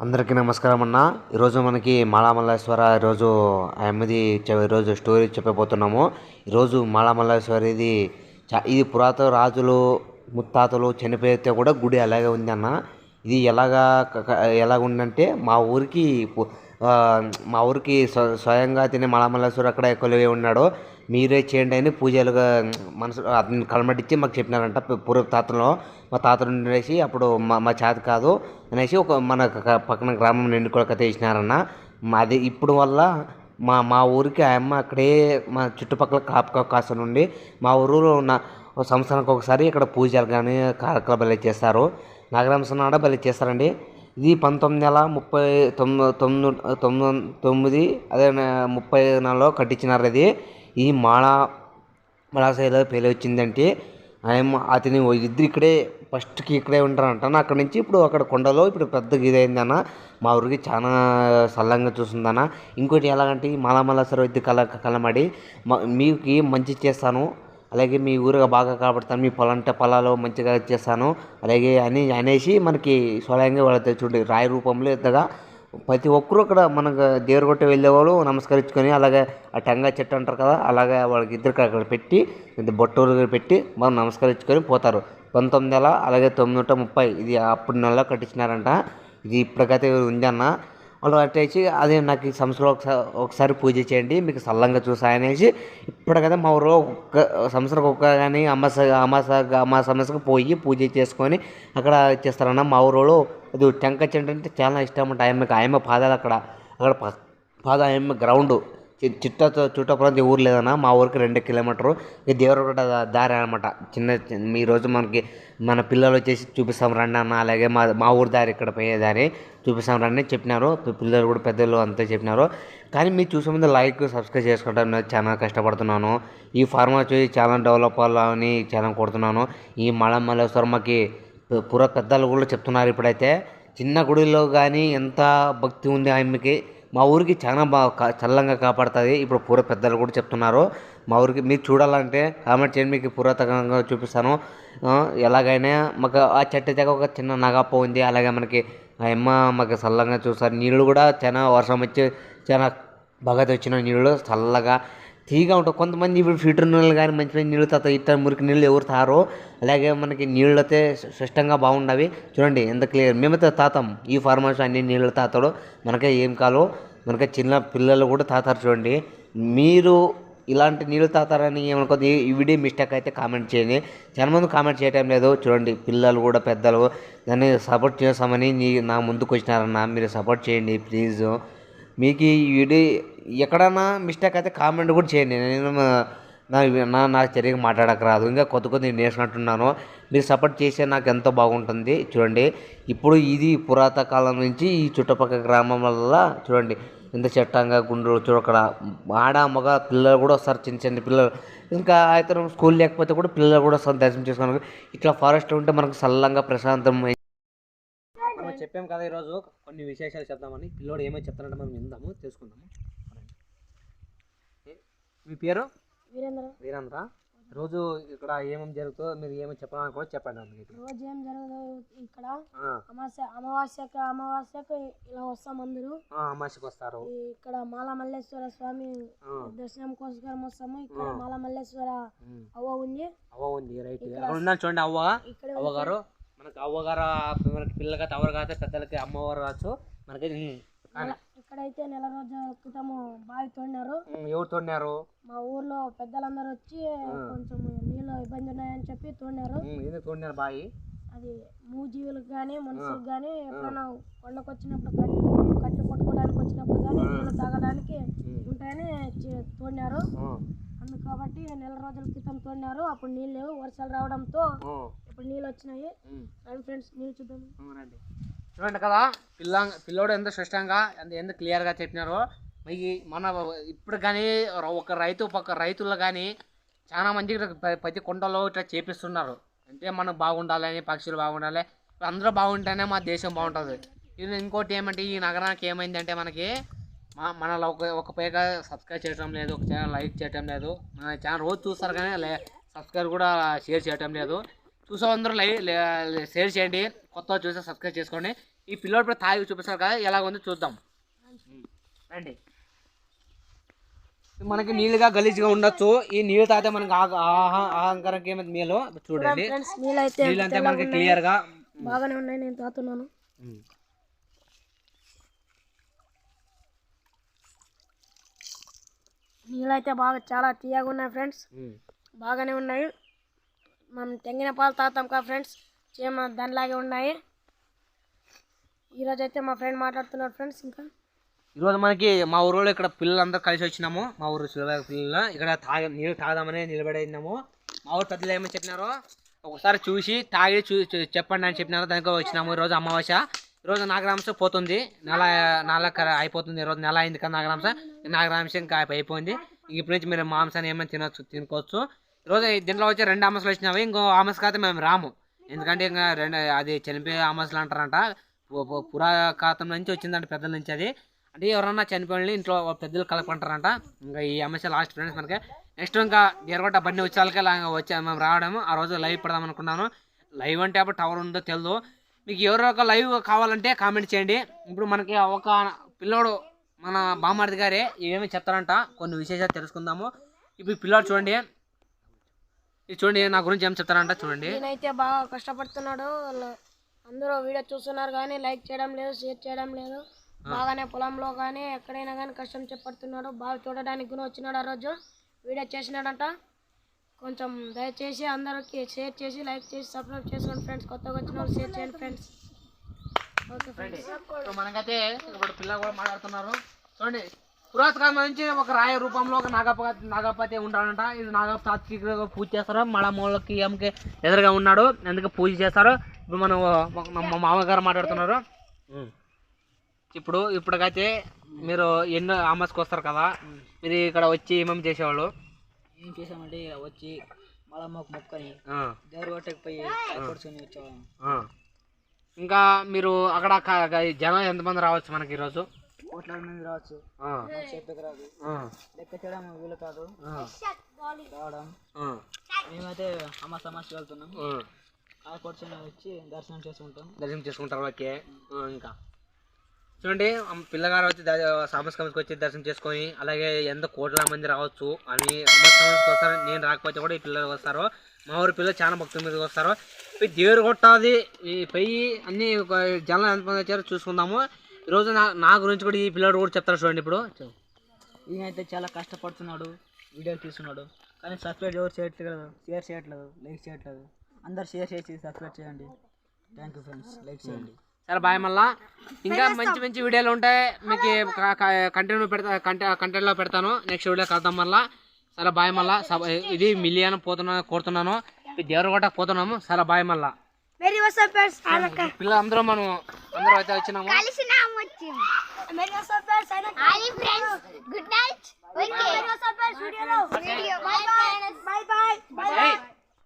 అందరికీ నమస్కారం అన్న. ఈరోజు మనకి మాళామల్లేశ్వర ఈరోజు ఎనిమిది ఈరోజు స్టోరీ చెప్పబోతున్నాము. ఈరోజు మాళామల్లేశ్వరిది ఇది పురాతన రాజులు ముత్తాతలు చనిపోయితే కూడా గుడి అలాగే ఉంది అన్న. ఇది ఎలాగా క- ఎలాగ ఉందంటే మా ఊరికి మా ఊరికి స్వయంగా తినే మాళామల్లేశ్వర అక్కడ కొలువై ఉన్నాడు మీరే చేయండి అని పూజలుగా మనసు అతను కలమటిచ్చి మాకు చెప్పినారంట పూర్వ తాతలో. మా తాత ఉండేసి అప్పుడు మా మా చేత కాదు అనేసి ఒక మన పక్కన గ్రామం నిండు కూడా కథ ఇచ్చినారన్న మాది ఇప్పుడు వల్ల మా మా ఊరికి ఆ అమ్మ అక్కడే మా చుట్టుపక్కల కాపు కాస్త నుండి మా ఊరిలో ఉన్న సంవత్సరానికి ఒకసారి ఇక్కడ పూజలు కానీ కార్యక్రమాలు చేస్తారు. నాగరామస్వామి నాడ బలి చేస్తారండి. ఇది పంతొమ్మిది నెల ముప్పై తొమ్మిది తొమ్మిది తొమ్మిది తొమ్మిది అదే ముప్పై నెలలో కట్టించినారు ఇది. ఈ మాళ మలాశైలో పేలి వచ్చిందంటే ఆయన అతని ఇద్దరు ఇక్కడే ఫస్ట్కి ఇక్కడే ఉంటారంట. అక్కడ నుంచి ఇప్పుడు అక్కడ కొండలో ఇప్పుడు పెద్ద ఇదైందన్న మా ఊరికి చాలా సల్లంగా చూస్తుందన్న. ఇంకోటి ఎలాగంటే ఈ మాలమల్లేశ్వర కల కలమడి మా మీకు మంచి చేస్తాను. అలాగే మీ ఊరుగా బాగా కాపాడుతాను మీ పొలంట పొలాలు మంచిగా చేస్తాను. అలాగే అని అనేసి మనకి స్వయంగా వాళ్ళు చూడండి రాయి రూపంలో ఇంతగా ప్రతి ఒక్కరూ అక్కడ మనకు దేవరగొట్ట వెళ్ళేవాళ్ళు నమస్కరించుకొని అలాగే ఆ టెంగా చెట్టు అంటారు కదా అలాగే వాళ్ళకి ఇద్దరికి అక్కడ పెట్టి ఇంత బొట్టూరు పెట్టి మనం నమస్కరించుకొని పోతారు. పంతొమ్మిది వేల అలాగే తొమ్మిది నూట ముప్పై ఇది అప్పుడు నెలలో కట్టించినారంట. ఇది ఇప్పటికైతే ఉందన్న. వాళ్ళు అట్టేసి అదే నాకు ఈ సంవత్సరం ఒకసారి ఒకసారి పూజ చేయండి మీకు సల్లంగా చూసా అనేసి కదా మా ఊరిలో ఒక్క సంవత్సరం ఒక్క కానీ అమాస అమాస అమాస అమాసకు పోయి పూజ చేసుకొని అక్కడ చేస్తారన్న మా ఊరిలో అది టెంక అంటే చాలా ఇష్టం అంట ఆయమ్మకి ఆయమ్మ పాదాలు అక్కడ అక్కడ పాద ఆయమ్మ గ్రౌండ్. చిట్ట చుట్టపురం ఊరు లేదన్న మా ఊరికి రెండు కిలోమీటరు. ఇది దేవరగొట్ట దారి అనమాట చిన్న చిన్న- రోజు మనకి మన పిల్లలు వచ్చేసి చూపిస్తాం రండి అన్న అలాగే మా మా ఊరి దారి ఇక్కడ పోయే దారి చూపిస్తాం రండి చెప్పినారు. పిల్లలు కూడా పెద్దలు అంతా చెప్పినారు. కానీ మీరు చూసే ముందు లైక్ సబ్స్క్రైబ్ చేసుకోవడం నేను చాలా కష్టపడుతున్నాను. ఈ ఫార్మా చూసి చాలా డెవలప్ అవ్వాలని చాలా కొడుతున్నాను ఈ మళ మల్లేశ్వరమ్మకి పూర్వ పుర పెద్దలు కూడా చెప్తున్నారు ఇప్పుడైతే. చిన్న గుడిలో కానీ ఎంత భక్తి ఉంది ఆమెకి మా ఊరికి చాలా బాగా చల్లంగా కాపాడుతుంది. ఇప్పుడు పూర్వ పెద్దలు కూడా చెప్తున్నారు. మా ఊరికి మీరు చూడాలంటే కామెంట్ చేయండి మీకు పురాతనంగా చూపిస్తాను. ఎలాగైనా మాకు ఆ చెట్టు దగ్గర ఒక చిన్న నగప్ప ఉంది అలాగే మనకి ఆ అమ్మ మాకు చల్లంగా చూస్తారు. నీళ్ళు కూడా చాలా వర్షం వచ్చి చాలా బాగా తెచ్చిన నీళ్ళు. చల్లగా తీగా ఉంటుంది కొంతమంది ఇప్పుడు ఫిల్టర్ నీళ్ళు కానీ మంచి మంచి నీళ్ళు తాత ఇట్ట మురికి నీళ్ళు ఎవరు తారో అలాగే మనకి నీళ్ళు అయితే స్పష్టంగా బాగుండవి. చూడండి ఎంత క్లియర్ మేమైతే తాతాం. ఈ ఫార్మర్స్ అన్ని నీళ్ళు తాతాడు. మనకే ఏం కాలో మనకే చిన్న పిల్లలు కూడా తాతారు చూడండి. మీరు ఇలాంటి నీళ్ళు తాతారని ఏమనుకోద్ది ఈ వీడియో మిస్టేక్ అయితే కామెంట్ చేయండి. చాలామంది కామెంట్ చేయటం లేదు. చూడండి పిల్లలు కూడా పెద్దలు. దాన్ని సపోర్ట్ చేస్తామని నీ నా ముందుకు వచ్చినారన్న మీరు సపోర్ట్ చేయండి ప్లీజ్ మీకు ఈ వీడియో ఎక్కడన్నా మిస్టేక్ అయితే కామెంట్ కూడా చేయండి. నేను నా నా చర్యగా మాట్లాడకరాదు మాట్లాడక రాదు. ఇంకా కొత్త కొత్త నేర్చుకుంటున్నాను మీరు సపోర్ట్ చేస్తే నాకు ఎంతో బాగుంటుంది. చూడండి ఇప్పుడు ఇది పురాతన కాలం నుంచి ఈ చుట్టుపక్కల గ్రామం వల్ల చూడండి ఇంత చట్టంగా గుండ్రు చూడక్కడ ఆడ మగ పిల్లలు కూడా వస్తారు చిన్న చిన్న పిల్లలు. ఇంకా అయితే స్కూల్ లేకపోతే కూడా పిల్లలు కూడా వస్తారు దర్శనం చేసుకోవడానికి ఇట్లా ఫారెస్ట్ ఉంటే మనకు చల్లంగా ప్రశాంతం చెప్పాం కదా ఈరోజు. కొన్ని విశేషాలు చెప్దామని. పిల్లోడు ఏమో చెప్తానంటే మనం విందాము తెలుసుకుందాము. మీ పేరు? వీరేంద్ర. వీరేంద్ర. రోజు ఇక్కడ ఏమేమి జరుగుతుందో మీరు ఏమేమి చెప్పాలనుకో చెప్పండి అందుకు రోజు ఏం జరగదు ఇక్కడ అమావాస్య అమావాస్యకు అమావాస్యకు ఇలా వస్తాం అందరూ. ఆ, అమావాస్యకి వస్తారు. ఇక్కడ మాల మల్లేశ్వర స్వామి దర్శనం కోసం వస్తాము. ఇక్కడ. మాల మల్లేశ్వర. అవ్వ ఉంది. అవ్వ ఉంది రైట్. చూడండి అవ్వ. ఇక్కడ అవ్వగారు మనకి అవ్వగారు మనకి పిల్లలకి తవరు కాదు పెద్దలకి అమ్మవారు రావచ్చు. మనకి ఇక్కడైతే నెల రోజుల క్రితము బావి తోడినారు ఎవరు తోడినారు? మా ఊర్లో పెద్దలందరూ వచ్చి కొంచెం నీళ్ళు ఇబ్బంది ఉన్నాయని చెప్పి తోడినారు. ఎందుకు తోడినారు బాయి అది మూజీవులకు కానీ మనుషులకు కానీ ఎప్పుడైనా కొండకు వచ్చినప్పుడు కట్టు కట్టు పట్టుకోవడానికి వచ్చినప్పుడు కానీ నీళ్ళు తాగడానికి ఉంటాయని తోడినారు. కాబట్టి నెల రోజుల క్రితం తోడినారు. అప్పుడు నీళ్ళు లేవు వర్షాలు రావడంతో ఇప్పుడు నీళ్ళు వచ్చినాయి. రండి ఫ్రెండ్స్ నీళ్ళు చూద్దాం. చూడండి కదా పిల్ల పిల్లోడు ఎంత స్పష్టంగా ఎంత క్లియర్గా చెప్పినారో. మీకు మన ఇప్పుడు కానీ ఒక రైతు పక్క రైతులు కానీ చాలా మంది ప్రతి కొండలో ఇట్లా చేపిస్తున్నారు. అంటే మనం బాగుండాలని పక్షులు బాగుండాలి అందరూ బాగుంటేనే మా దేశం బాగుంటుంది. ఇది ఇంకోటి ఏమంటే ఈ నగరానికి ఏమైందంటే మనకి మా మనలో ఒక ఒక పైగా సబ్స్క్రైబ్ చేయడం లేదు ఒక ఛానల్ లైక్ చేయటం లేదు. మన ఛానల్ రోజు చూస్తారు కానీ లే సబ్స్క్రైబ్ కూడా షేర్ చేయటం లేదు. చూసే అందరూ లైక్ షేర్ చేయండి. కొత్త చూస్తే సబ్స్క్రైబ్ చేసుకోండి. ఈ పిల్లోడు ఇప్పుడు తాగి చూపిస్తారు కదా ఎలా ఉందో చూద్దాం. రండి. మనకి నీళ్ళుగా గలీజ్గా ఉండొచ్చు. ఈ నీళ్ళు తాగితే మనకి అహంకారంకి ఏమైంది మేలు. చూడండి. నీళ్ళు అంతే మనకి క్లియర్గా బాగానే ఉన్నాయి నేను తాగుతున్నాను. నీళ్ళైతే బాగా చాలా తీయగా ఉన్నాయి ఫ్రెండ్స్. బాగానే ఉన్నాయి. మనం తెంగిన పాలు తాగుతాం కదా ఫ్రెండ్స్. సేమ్ దానిలాగే ఉన్నాయి. ఈరోజు అయితే మా ఫ్రెండ్ మాట్లాడుతున్నాడు ఫ్రెండ్స్ ఇంకా. ఈరోజు మనకి మా ఊరిలో ఇక్కడ పిల్లలందరూ కలిసి వచ్చినాము. మా ఊరు శిలబాగ్ పిల్లలు ఇక్కడ తాగ నీళ్ళు తాగదామని నిలబడినాము మా ఊరు పెద్దలు ఏమని చెప్పినారో ఒకసారి చూసి తాగి చూ చూ- చెప్పండి అని చెప్పినారు దానికి వచ్చినాము. ఈరోజు అమావాస్య. ఈరోజు నాగరాంశ పోతుంది. నెల నెల అయిపోతుంది ఈరోజు. నెల అయింది కదా నాగరాంశ. నాగరాంశ ఇంకా అయిపోయింది. ఇప్పటి నుంచి మీరు మాంసాన్ని ఏమైనా తినొచ్చు తినుకోవచ్చు. ఈరోజు దీంట్లో వచ్చి రెండు అమ్మసలు వచ్చినవి ఇంకో ఆమస్ అయితే మేము రాము. ఎందుకంటే ఇంకా రెండు అది చనిపోయే ఆమసలు అంటారంట. పు- పురాకాతం నుంచి వచ్చిందంట పెద్దల నుంచి అది. అంటే ఎవరన్నా చనిపోయిన ఇంట్లో పెద్దలు కలపంటారంట. ఇంకా ఈ సమస్య లాస్ట్ ఫ్రెండ్స్ మనకి. నెక్స్ట్ ఇంకా ఎర్రగొట్ట బండి వచ్చేలాగా వచ్చా మేము రావడము. ఆ రోజు లైవ్ పెడదాం అనుకున్నాను. లైవ్ అంటే అప్పుడు టవర్ ఉందో తెలియదు మీకు ఎవరో ఒక లైవ్ కావాలంటే కామెంట్ చేయండి. ఇప్పుడు మనకి ఒక పిల్లోడు మన బామ్మర్ది గారే ఏమేమి చెప్తారంట కొన్ని విశేషాలు తెలుసుకుందాము. ఇప్పుడు పిల్లోడు చూడండి. ఇది చూడండి నా గురించి ఏం చెప్తారంట చూడండి. నేనైతే బాగా కష్టపడుతున్నాడు. అందరూ వీడియో చూస్తున్నారు కానీ లైక్ చేయడం లేదు షేర్ చేయడం లేదు. బాగానే పొలంలో కానీ ఎక్కడైనా కానీ కష్టం చెప్పడుతున్నాడు బాగా చూడడానికి కూడా వచ్చినాడు ఆ రోజు. వీడియో చేసినాడంట. కొంచెం దయచేసి అందరికి షేర్ చేసి లైక్ చేసి సబ్స్క్రైబ్ చేసుకోండి ఫ్రెండ్స్. కొత్తగా వచ్చిన వాళ్ళు షేర్ చేయండి ఫ్రెండ్స్. Okay friends. మనకైతే ఇప్పుడు పిల్లలు కూడా మాట్లాడుతున్నారు. చూడండి. పురాతకాలం నుంచి ఒక రాయ రూపంలో ఒక నాగపతి నాగపతి ఉంటాడంట ఇది నాగపతికి పూజ చేస్తారు. మళ్ళా మూలకి ఏమకి ఎదురుగా ఉన్నాడు. అందుకే పూజ చేస్తారు. ఇప్పుడు మనం మా మామగారు మాట్లాడుతున్నారు. ఇప్పుడు ఇప్పటికైతే మీరు ఎన్నో ఆమస్కి వస్తారు కదా. మీరు ఇక్కడ వచ్చి ఏమేమి చేసేవాళ్ళు? ఏం చేసామంటే ఇలా వచ్చి మళ్ళా మాకు మొక్కని ఆ, దేవుడు కొట్టకి పోయి కొడుచుకొని వచ్చేవాళ్ళం. ఇంకా మీరు అక్కడ జనం ఎంతమంది రావచ్చు మనకి ఈరోజు? కోట్లాది మంది రావచ్చు. చెప్పక రాదు. లెక్క చేయడం వీలు కాదు. రావడం. మేమైతే అమ్మ సమస్య వెళ్తున్నాం. ఆ. కొడుచుని వచ్చి దర్శనం చేసుకుంటాం. దర్శనం చేసుకుంటారు ఓకే ఇంకా. చూడండి పిల్లగారు వచ్చి సామస్కమికి వచ్చి దర్శనం చేసుకొని అలాగే ఎంత కోట్ల మంది రావచ్చు అని అమ్మస్కమికి వస్తారు నేను రాకపోతే కూడా ఈ పిల్లలు వస్తారు. మా ఊరి పిల్లలు చాలా భక్తుల మీదకి వస్తారు. ఈ దేవుడు కొట్టాది ఈ అన్ని ఒక జనం ఎంతమంది వచ్చారో చూసుకుందాము. ఈరోజు నా నా గురించి కూడా ఈ పిల్లడు కూడా చెప్తారు చూడండి ఇప్పుడు. ఈయనైతే చాలా కష్టపడుతున్నాడు వీడియోలు తీస్తున్నాడు. కానీ సబ్స్క్రైబ్ ఎవరు చేయట్లేదు షేర్ చేయట్లేదు లైక్ చేయట్లేదు. అందరు షేర్ చేసి సబ్స్క్రైబ్ చేయండి. థ్యాంక్ యూ ఫ్రెండ్స్ లైక్ చేయండి. చాలా బాయ్ మళ్ళా. ఇంకా మంచి మంచి వీడియోలు ఉంటాయి. మీకు కంటెంట్ పెడతా కంటెంట్లో పెడతాను. నెక్స్ట్ వీడియో కలుద్దాం మళ్ళా. చాలా బాయ్ మళ్ళా. ఇది మిలియన్ పోతున్నా కోరుతున్నాను. దేవరు కూడా పోతున్నాము. చాలా బాయ్ మళ్ళా. మనం అందరూ అయితే వచ్చినాము. Good night